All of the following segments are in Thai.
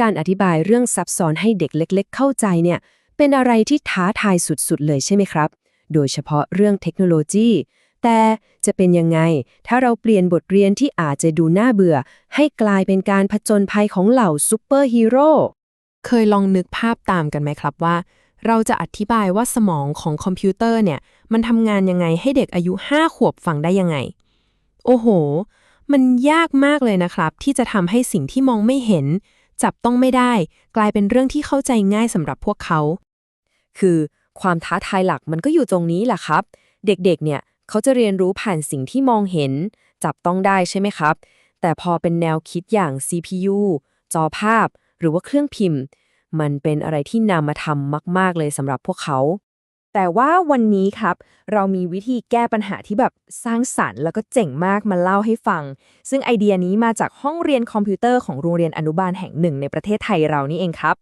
การอธิบายเรื่องซับซ้อนให้เด็กเล็ก ๆ เข้าใจเนี่ย เป็นอะไรที่ท้าทายสุดๆ เลยใช่ไหมครับ โดยเฉพาะเรื่องเทคโนโลยี แต่จะเป็นยังไง ถ้าเราเปลี่ยนบทเรียนที่อาจจะดูน่าเบื่อ ให้กลายเป็นการผจญภัยของเหล่าซูเปอร์ฮีโร่เคยลองนึกภาพตามกันไหมครับว่า เราจะอธิบายว่าสมองของคอมพิวเตอร์เนี่ย มันทำงานยังไงให้เด็กอายุ 5 ขวบฟังได้ยังไง โอ้โห มันยากมากเลยนะครับ ที่จะทำให้สิ่งที่มองไม่เห็น จับต้องไม่ได้ กลายเป็นเรื่องที่เข้าใจง่ายสำหรับพวกเขา คือความท้าทายหลักมันก็อยู่ตรงนี้แหละครับ เด็กๆ เนี่ยเขาจะเรียนรู้ผ่านสิ่งที่มองเห็น จับต้องได้ใช่ไหมครับ แต่พอเป็นแนวคิดอย่าง CPU จอภาพ หรือว่าเครื่องพิมพ์ มันเป็นอะไรที่นำมาทำมาก ๆ เลยสำหรับพวกเขา แต่ว่าวันนี้ครับ เรามีวิธีแก้ปัญหาที่แบบสร้างสรรค์ แล้วก็เจ๋งมากมาเล่าให้ฟัง ซึ่งไอเดียนี้มาจากห้องเรียนคอมพิวเตอร์ของโรงเรียนอนุบาลแห่งหนึ่งในประเทศไทยเรานี่เองครับ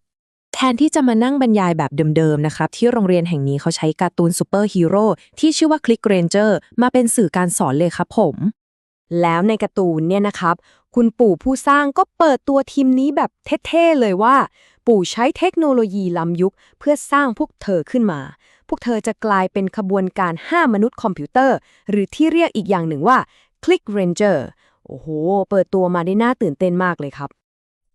แทนที่จะมานั่งบรรยายแบบเดิมๆนะครับ ที่โรงเรียนแห่งนี้เขาใช้การ์ตูนซูเปอร์ฮีโร่ที่ชื่อว่าคลิกเรนเจอร์มาเป็นสื่อการสอนเลยครับผม แล้วในการ์ตูนเนี่ยนะครับ คุณปู่ผู้สร้างก็เปิดตัวทีมนี้แบบเท่ๆเลยว่า ปู่ใช้เทคโนโลยีล้ำยุคเพื่อสร้างพวกเธอขึ้นมา พวกเธอจะกลายเป็นขบวนการ 5 มนุษย์คอมพิวเตอร์ หรือที่เรียกอีกอย่างหนึ่งว่า Click Ranger โอ้โห เปิดตัวมาได้น่าตื่นเต้นมากเลยครับ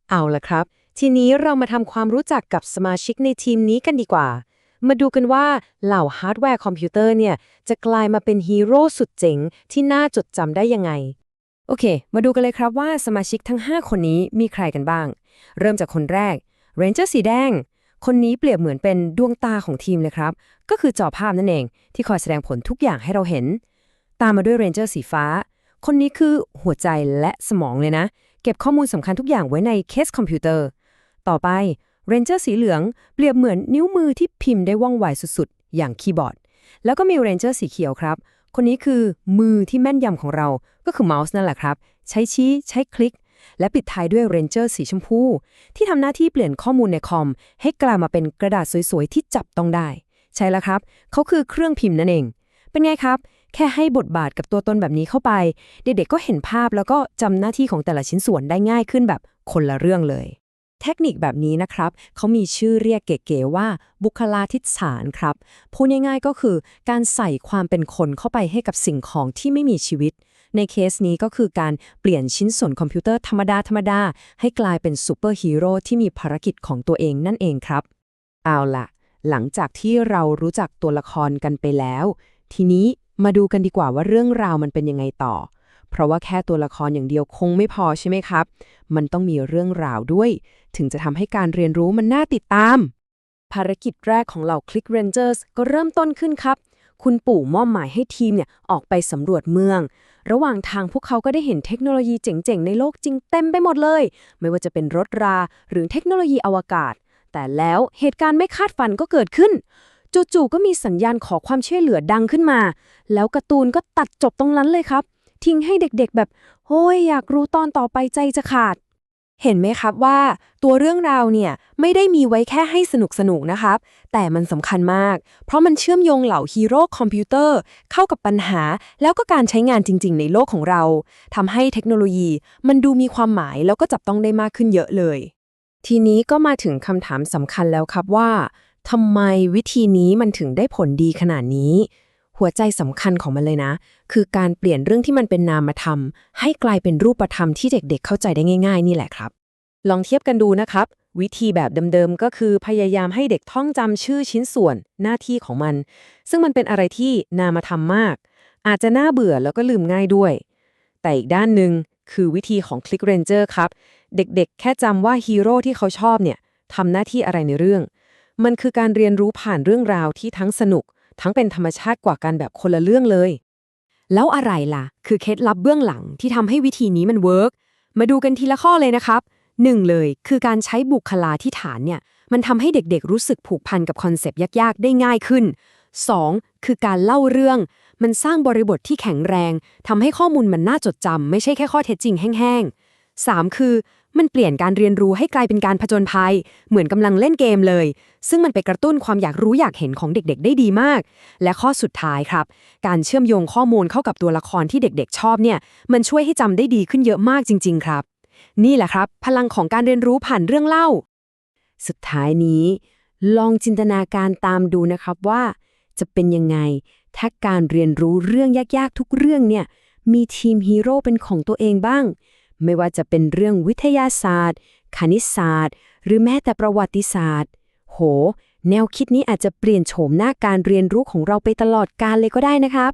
เอาละครับ ทีนี้เรามาทำความรู้จักกับสมาชิกในทีมนี้กันดีกว่า มาดูกันว่าเหล่าฮาร์ดแวร์คอมพิวเตอร์เนี่ยจะกลายมาเป็นฮีโร่สุดเจ๋งที่น่าจดจำได้ยังไง โอเค มาดูกันเลยครับว่าสมาชิกทั้ง 5 คนนี้มีใครกันบ้าง เริ่มจากคนแรกเรนเจอร์สีแดง คนนี้เปรียบเหมือนเป็นดวงตาของทีมเลยครับ ก็คือจอภาพนั่นเอง ที่คอยแสดงผลทุกอย่างให้เราเห็น ตามมาด้วยเรนเจอร์สีฟ้า คนนี้คือหัวใจและสมองเลยนะ เก็บข้อมูลสำคัญทุกอย่างไว้ในเคสคอมพิวเตอร์ ต่อไป เรนเจอร์สีเหลืองเปรียบเหมือนนิ้วมือที่พิมพ์ได้ว่องไวสุดๆ อย่างคีย์บอร์ด แล้วก็มีเรนเจอร์สีเขียวครับ คนนี้คือมือที่แม่นยำของเราก็คือเมาส์นั่นแหละครับ ใช้ชี้ใช้คลิก และปิดท้ายด้วยเรนเจอร์สีชมพู ที่ทำหน้าที่เปลี่ยนข้อมูลในคอม ให้กลายมาเป็นกระดาษสวยๆ ที่จับต้องได้ ใช่แล้วครับ เขาคือเครื่องพิมพ์นั่นเอง เป็นไงครับ แค่ให้บทบาทกับตัวตนแบบนี้เข้าไป เด็กๆก็เห็นภาพแล้วก็จำหน้าที่ของแต่ละชิ้นส่วนได้ง่ายขึ้นแบบคนละเรื่องเลย เทคนิคแบบนี้นะครับเขามีชื่อเรียกเก๋ๆว่าบุคลาธิฐานครับพูดง่ายๆก็คือการใส่ความเป็นคนเข้าไปให้กับสิ่งของที่ไม่มีชีวิต ในเคสนี้ก็คือการเปลี่ยนชิ้นส่วนคอมพิวเตอร์ธรรมดาธรรมดาๆให้กลายเป็นซูเปอร์ฮีโร่ที่มีภารกิจของตัวเองนั่นเองครับ เอาล่ะ หลังจากที่เรารู้จักตัวละครกันไปแล้ว ทีนี้มาดูกันดีกว่าว่าเรื่องราวมันเป็นยังไงต่อ เพราะว่าแค่ตัวละครอย่างเดียวคงไม่พอใช่ไหมครับ มันต้องมีเรื่องราวด้วย ถึงจะทำให้การเรียนรู้มันน่าติดตาม ภารกิจแรกของเหล่า Click Rangers ก็เริ่มต้นขึ้นครับ คุณปู่มอบหมายให้ทีมเนี่ยออกไปสำรวจเมือง ระหว่างทางพวกเขาก็ได้เห็นเทคโนโลยีเจ๋งๆ ในโลกจริงเต็มไปหมดเลย ไม่ว่าจะเป็นรถรา หรือเทคโนโลยีอวกาศ แต่แล้วเหตุการณ์ไม่คาดฝันก็เกิดขึ้นจู่ๆก็มีสัญญาณขอความช่วยเหลือดังขึ้นมา แล้วการ์ตูนก็ตัดจบตรงนั้นเลยครับ ทิ้งให้เด็กๆ แบบโอ้ยอยากรู้ตอนต่อไปใจจะขาด เห็นไหมครับว่าตัวเรื่องราวเนี่ยไม่ได้มีไว้แค่ให้สนุกสนุกๆนะครับ แต่มันสำคัญมาก เพราะมันเชื่อมโยงเหล่าฮีโร่คอมพิวเตอร์เข้ากับปัญหา แล้วก็การใช้งานจริง ๆ ในโลกของเราทำให้เทคโนโลยี มันดูมีความหมายแล้วก็จับต้องได้มากขึ้นเยอะเลย ทีนี้ก็มาถึงคำถามสำคัญแล้วครับว่าทำไมวิธีนี้มันถึงได้ผลดีขนาดนี้ หัวใจสำคัญของมันเลยนะ คือการเปลี่ยนเรื่องที่มันเป็นนามธรรม ให้กลายเป็นรูปธรรมที่เด็กๆเข้าใจได้ง่าย ๆ นี่แหละครับ ลองเทียบกันดูนะครับ วิธีแบบเดิมๆก็คือพยายามให้เด็กท่องจำชื่อชิ้นส่วนหน้าที่ของมัน ซึ่งมันเป็นอะไรที่นามธรรมมาก อาจจะน่าเบื่อแล้วก็ลืมง่ายด้วย แต่อีกด้านหนึ่งคือวิธีของ Click Ranger ครับ เด็กๆ แค่จำว่าฮีโร่ที่เขาชอบเนี่ยทำหน้าที่อะไรในเรื่อง มันคือการเรียนรู้ผ่านเรื่องราวที่ทั้งสนุก ทั้งเป็นธรรมชาติกว่ากันแบบคนละเรื่องเลย แล้วอะไรล่ะ คือเคล็ดลับเบื้องหลังที่ทำให้วิธีนี้มันเวิร์กมาดูกันทีละข้อเลยนะครับหนึ่งเลยคือการใช้บุคลาธิฐานเนี่ย มันทำให้เด็กๆรู้สึกผูกพันกับคอนเซปต์ยากๆ ได้ง่ายขึ้น 2. คือการเล่าเรื่อง มันสร้างบริบทที่แข็งแรงทำให้ข้อมูลมันน่าจดจำไม่ใช่แค่ข้อเท็จจริงแห้งๆ 3. คือ มันเปลี่ยนการเรียนรู้ให้กลายเป็นการผจญภัย เหมือนกำลังเล่นเกมเลย ซึ่งมันไปกระตุ้นความอยากรู้อยากเห็นของเด็กๆ ได้ดีมาก และข้อสุดท้ายครับ การเชื่อมโยงข้อมูลเข้ากับตัวละครที่เด็กๆ ชอบเนี่ย มันช่วยให้จำได้ดีขึ้นเยอะมากจริง ๆ ครับ นี่แหละครับ พลังของการเรียนรู้ผ่านเรื่องเล่า สุดท้ายนี้ ลองจินตนาการตามดูนะครับว่า จะเป็นยังไงถ้าการเรียนรู้เรื่องยากๆ ทุกเรื่องเนี่ยมีทีมฮีโร่เป็นของตัวเองบ้าง ไม่ว่าจะเป็นเรื่องวิทยาศาสตร์ คณิตศาสตร์ หรือแม้แต่ประวัติศาสตร์ โห แนวคิดนี้อาจจะเปลี่ยนโฉมหน้าการเรียนรู้ของเราไปตลอดกาลเลยก็ได้นะครับ